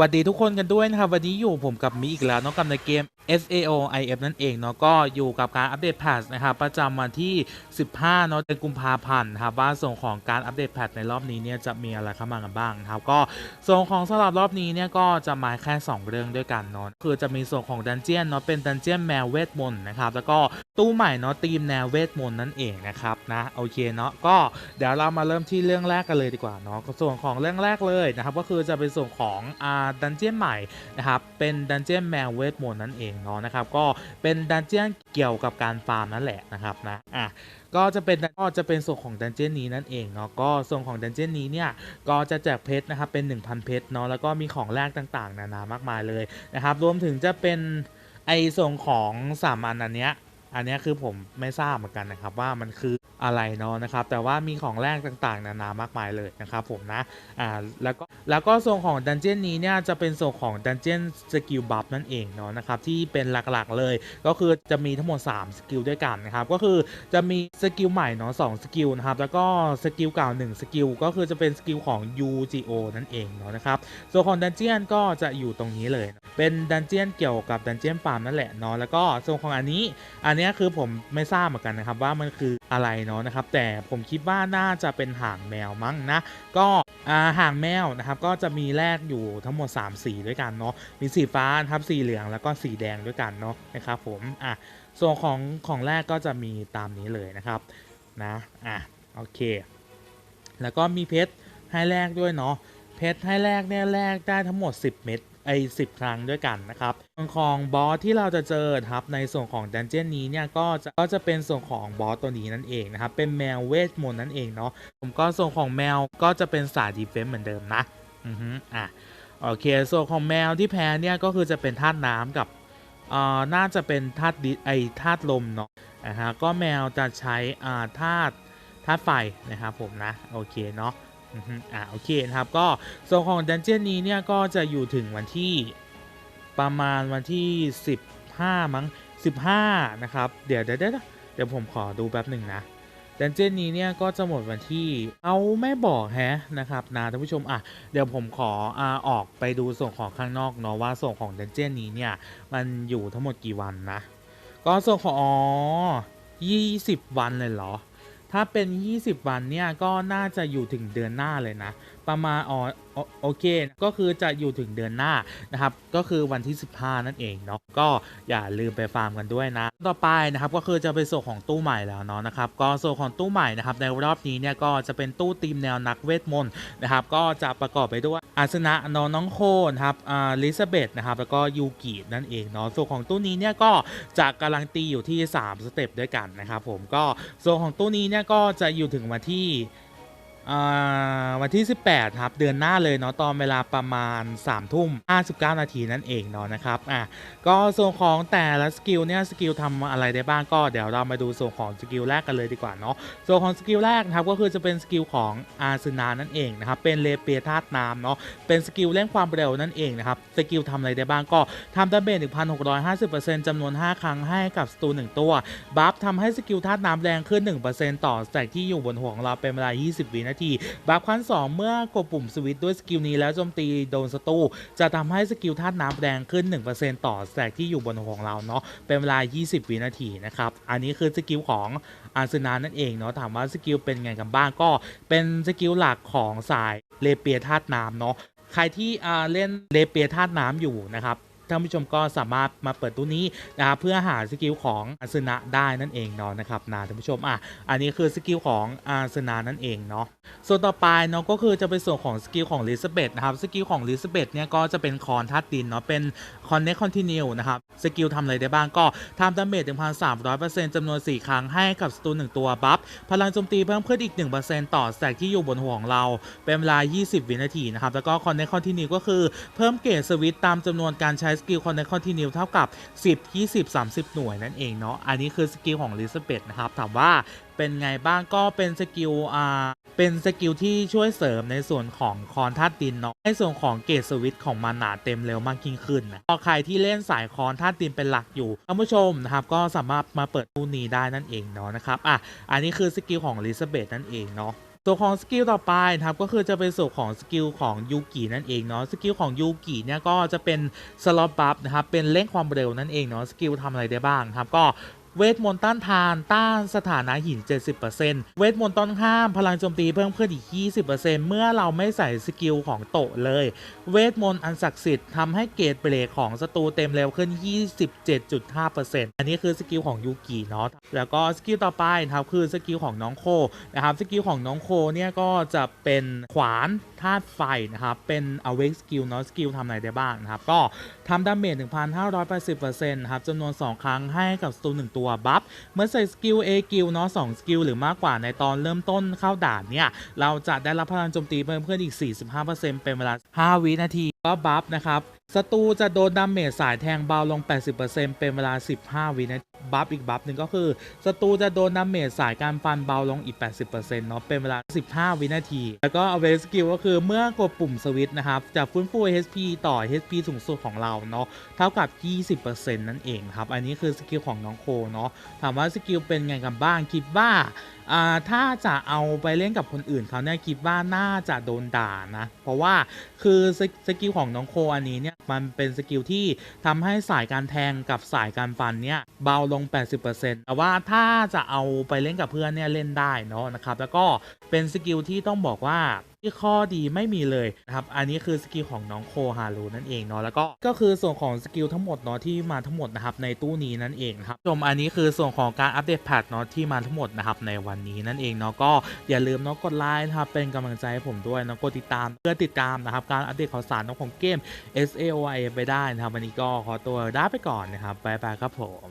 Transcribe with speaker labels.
Speaker 1: วัสดีทุกคนกันด้วยนะครับ วันนี้อยู่ผมกับมีอีกแล้วน้องกับในเกม SAO IF นั่นเองเนาะก็อยู่กับการอัปเดตแพทนะครับประจำวันที่ 15เนาะเดือนกุมภาพันธ์ครับว่าส่วนของการอัปเดตแพทในรอบนี้เนี่ยจะมีอะไรเข้ามากันบ้างครับก็ส่วนของสำหรับรอบนี้เนี่ยก็จะมาแค่ 2 เรื่องด้วยกันเนาะคือจะมีส่วนของดันเจียนเนาะเป็นดันเจียนแมวเวทมนต์นะครับแล้วก็ตู้ใหม่เนาะทีมแนวเวทมนต์นั่นเองนะครับนะโอเคเนาะก็เดี๋ยวเรามาเริ่มที่เรื่องแรกกันเลยดีกว่าเนาะส่วนของเรื่องแรกเลยนะครับก็คือจะเป็นส่วนของอ่าดันเจียนใหม่นะครับเป็นดันเจียนแมวเวทมนต์นั่นเองเนาะนะครับก็เป็นดันเจียนเกี่ยวกับการฟาร์มนั่นแหละนะครับนะอะก็จะเป็นก็จะเป็นส่วนของดันเจียนนี้นั่นเองเนาะก็ส่วนของดันเจียนนี้เนี่ยก็จะแจกเพชรนะครับเป็น 1,000 เพชรเนาะแล้วก็มีของแลกต่างๆ นานามากมายเลยนะครับรวมถึงจะเป็นไอส่วนของสามอันอันเนี้ยอันเนี้ยคือผมไม่ทราบเหมือนกันนะครับว่ามันคือ อะไรเนาะนะครับ แต่ว่ามีของแลกต่างๆ นานามากมายเลยนะครับผมนะอ่าแล้วก็แล้วก็ส่วนของดันเจียนนี้เนี่ยจะเป็นส่วนของดันเจียนสกิลบัฟนั่นเองเนาะนะครับที่เป็นหลักๆเลยก็คือจะมีทั้งหมด 3 สกิลด้วยกันนะครับก็คือจะมีสกิลใหม่เนาะ2สกิลนะครับแล้วก็สกิลเก่า1สกิลก็คือจะเป็นสกิลของ UGO นั่นเองเนาะนะครับส่วนของดันเจียนก็จะอยู่ตรงนี้เลย เป็นดันเจียนเกี่ยวกับดันเจียนฟาร์มนั่นแหละเนาะแล้วก็ส่วนของอันนี้ อันนี้คือผมไม่ทราบเหมือนกันนะครับว่ามันคืออะไรเนาะนะครับ แต่ผมคิดว่าน่าจะเป็นหางแมวมั้งนะ ก็หางแมวนะครับก็จะมีแรกอยู่ทั้งหมด 3 สีด้วยกันเนาะมีสีฟ้าครับสีเหลืองแล้วก็สีแดงด้วยกันเนาะนะครับผมอะส่วนของของแรกก็จะมีตามนี้เลยนะครับนะอะโอเค แล้วก็มีเพชรให้แลกด้วยเนาะเพชรให้แลกเนี่ยแลกได้ทั้งหมด 10 เม็ด ไอ้สิครั้งด้วยกันนะครับส่วนของบอสที่เราจะเจอครับในส่วนของดันเจี้ยนนี้เนี่ยก็จะก็จะเป็นส่วนของบอสตัวนี้นั่นเองนะครับเป็นแมวเวทมนต์นั่นเองเนาะผมก็ส่วนของแมวก็จะเป็นสายดีเฟนส์เหมือนเดิมนะอือฮึอะโอเคส่วนของแมวที่แพ้เนี่ยก็คือจะเป็นธาตุน้ำกับเอ่อน่าจะเป็นธาตุดิไอธาตุลมเนาะอ่าฮะก็แมวจะใช้อ่าธาตุธาตุไฟนะครับผมนะโอเคเนาะ อ่าโอเคนะครับก็ส่วนของดันเจี้ยนนี้เนี่ยก็จะอยู่ถึงวันที่ประมาณวันที่ 15 มั้ง 15 นะครับ เดี๋ยวเดี๋ยวเดี๋ยวผมขอดูแป๊บหนึ่งนะดันเจี้ยนนี้เนี่ยก็จะหมดวันที่เอาไม่บอกแฮะนะครับนะท่านผู้ชมอะเดี๋ยวผมขออ่าออกไปดูส่วนของข้างนอกเนาะว่าส่วนของดันเจี้ยนนี้เนี่ยมันอยู่ทั้งหมดกี่วันนะ ก็ส่วนของอ๋อ20 วันเลยเหรอ ถ้าเป็น 20 วันเนี่ยก็น่าจะอยู่ถึงเดือนหน้าเลยนะ ประมาณอ๋อโอเค ก็คือจะอยู่ถึงเดือนหน้านะครับ ก็คือวันที่ 15 นั่นเองเนาะ ก็อย่าลืมไปฟาร์มกันด้วยนะ ต่อไปนะครับก็คือจะเป็นส่วนของตู้ใหม่แล้วเนาะนะครับ ก็ส่วนของตู้ใหม่นะครับในรอบนี้เนี่ยก็จะเป็นตู้ทีมแนวนักเวทมนต์นะครับ ก็จะประกอบไปด้วยอาสนะน้องน้องโคนครับอ่าลิซาเบธนะครับ แล้วก็ยูกินั่นเองเนาะส่วนของตู้นี้เนี่ยก็จะกำลังตีอยู่ที่ 3 สเต็ปด้วยกันนะครับผม ก็ส่วนของตู้นี้เนี่ยก็จะอยู่ถึงวันที่ วันที่ 18 ครับ เดือนหน้าเลยเนาะตอนเวลาประมาณ 3 ทุ่ม 59 นาทีนั่นเองเนาะนะครับอะก็ส่วนของแต่ละสกิลเนี่ยสกิลทำอะไรได้บ้างก็เดี๋ยวเรามาดูส่วนของสกิลแรกกันเลยดีกว่าเนาะส่วนของสกิลแรกครับก็คือจะเป็นสกิลของอาซึนานั่นเองนะครับเป็นเลเปียธาตุน้ำเนาะเป็นสกิลเร่งความเร็วนั่นเองนะครับสกิลทำอะไรได้บ้างก็ทำดาเมจ1,650%จำนวน 5 ครั้งให้กับสตู1ตัวบัฟทำให้สกิลธาตุน้ำแรงขึ้น 1%ต่อแต็กที่อยู่บนหัวของเราเป็นเวลา 20 วินาทีบัฟขั้น2เมื่อกดปุ่มสวิตช์ด้วยสกิลนี้แล้วโจมตีโดนศัตรูจะทำให้สกิลธาตุน้ำแรงขึ้น 1%ต่อแต็กที่อยู่บนหัวของเราเนาะเป็นเวลา 20 วินาทีนะครับ อันนี้คือสกิลของอาร์เซนานั่นเองเนาะถามว่าสกิลเป็นไงกันบ้างก็เป็นสกิลหลักของสายเลเปียธาตุน้ำเนาะใครที่เล่นเลเปียธาตุน้ำอยู่นะครับ ท่านผู้ชมก็สามารถมาเปิดตู้นี้นะครับเพื่อหาสกิลของอาร์เซนาได้นั่นเองเนาะนะครับนะท่านผู้ชมอะอันนี้คือสกิลของอาร์เซนานั่นเองเนาะส่วนต่อไปเนาะก็คือจะเป็นส่วนของสกิลของลิซาเบธนะครับสกิลของลิซาเบธเนี่ยก็จะเป็นคอนธาตุดินเนาะเป็นคอนเนคคอนติเนียลนะครับสกิลทำอะไรได้บ้างก็ทำดาเมจ1,300%จำนวน 4 ครั้งให้กับสตูน1ตัวบัฟพลังโจมตีเพิ่มขึ้นอีก 1%ต่อสแต็กที่อยู่บนหัวของเรา เป็นเวลา 20 วินาทีนะครับแล้วก็คอนเนคคอนติเนียก็คือเพิ่มเกรดสวิตตามจำนวนการใช้สกิลคอนเนคคอนติเนียเท่ากับ 10 20 30 หน่วยนั่นเองเนาะอันนี้คือสกิลของลิซาเบธนะครับ ถามว่าเป็นไงบ้างก็เป็นสกิลอ่าเป็นสกิลที่ช่วยเสริมในส่วนของคอนธาตุดินเนาะในส่วนของเกรดสวิตของมันหนาเต็มเร็วมากยิ่งขึ้นนะก็ใครที่เล่นสายคอนธาตุดินเป็นหลักอยู่ท่านผู้ชมนะครับก็สามารถมาเปิดตู้นี้ได้นั่นเองเนาะนะครับอะอันนี้คือสกิลของลิซาเบธนั่นเองเนาะ ตัวของสกิลต่อไปนะครับก็คือจะเป็นส่วนของสกิลของยูกินั่นเองเนาะสกิลของยูกิเนี่ยก็จะเป็นสล็อตบัฟนะครับเป็นเร่งความเร็วนั่นเองเนาะสกิลทำอะไรได้บ้างครับก็ เวทมนต์ต้านทาน ต้านสถานะหิน 70%เวทมนต์ต้นข้ามพลังโจมตีเพิ่มขึ้นอีก 20%เมื่อเราไม่ใส่สกิลของโตะเลย เวทมนต์อันศักดิ์สิทธิ์ทำให้เกรดเบรกของศัตรูเต็มเร็วขึ้น 27.5%อันนี้คือสกิลของยูกิเนาะแล้วก็สกิลต่อไปนะครับคือสกิลของน้องโคนะครับสกิลของน้องโคเนี่ยก็จะเป็นขวานธาตุไฟนะครับเป็น awake skill เนาะสกิลทำอะไรได้บ้างนะครับก็ ทำดาเมจ 1,580%นะครับจำนวน 2 ครั้งให้กับศัตรู1ตัวบัฟ เมื่อใส่สกิล A กิลเนาะ2สกิลหรือมากกว่าในตอนเริ่มต้นเข้าด่านเนี่ย เราจะได้รับพลังโจมตีเพิ่มขึ้นอีก 45%เป็นเวลา 5 วินาทีก็บัฟนะครับ ศัตรูจะโดนดาเมจสายแทงเบาลง 80%เป็นเวลา 15 วินาทีบัฟอีกบัฟหนึ่งก็คือศัตรูจะโดนดาเมจสายการฟันเบาลงอีก 80%เนาะเป็นเวลา 15 วินาที แล้วก็เอาเวสกิลก็คือเมื่อกดปุ่มสวิตช์นะครับ จะฟื้นฟู HP ต่อ HP สูงสุดของเราเนาะเท่ากับ 20%นั่นเองครับ อันนี้คือสกิลของน้องโคเนาะถามว่าสกิลเป็นไงกันบ้างคิดว่าอ่าถ้าจะเอาไปเล่นกับคนอื่นเขาเนี่ยคิดว่าน่าจะโดนด่านะ เพราะว่าคือสสกิลของน้องโคอันนี้เนี่ยมันเป็นสกิลที่ทำให้สายการแทงกับสายการฟันเนี่ยเบาลง 80%แต่ว่าถ้าจะเอาไปเล่นกับเพื่อนเนี่ยเล่นได้เนาะนะครับแล้วก็เป็นสกิลที่ต้องบอกว่า ที่ข้อดีไม่มีเลยนะครับ อันนี้คือสกิลของน้องโคฮารูนั่นเองเนาะ แล้วก็ก็คือส่วนของสกิลทั้งหมดเนาะที่มาทั้งหมดนะครับในตู้นี้นั่นเองครับชมอันนี้คือส่วนของการอัปเดตแพทเนาะที่มาทั้งหมดนะครับในวันนี้นั่นเองเนาะก็อย่าลืมเนาะกดไลค์นะครับเป็นกำลังใจให้ผมด้วยเนาะกดติดตามเพื่อติดตามนะครับการอัปเดตข่าวสารของเกม S A O I ไปได้นะครับวันนี้ก็ขอตัวลาไปก่อนนะครับบ๊ายบายครับผม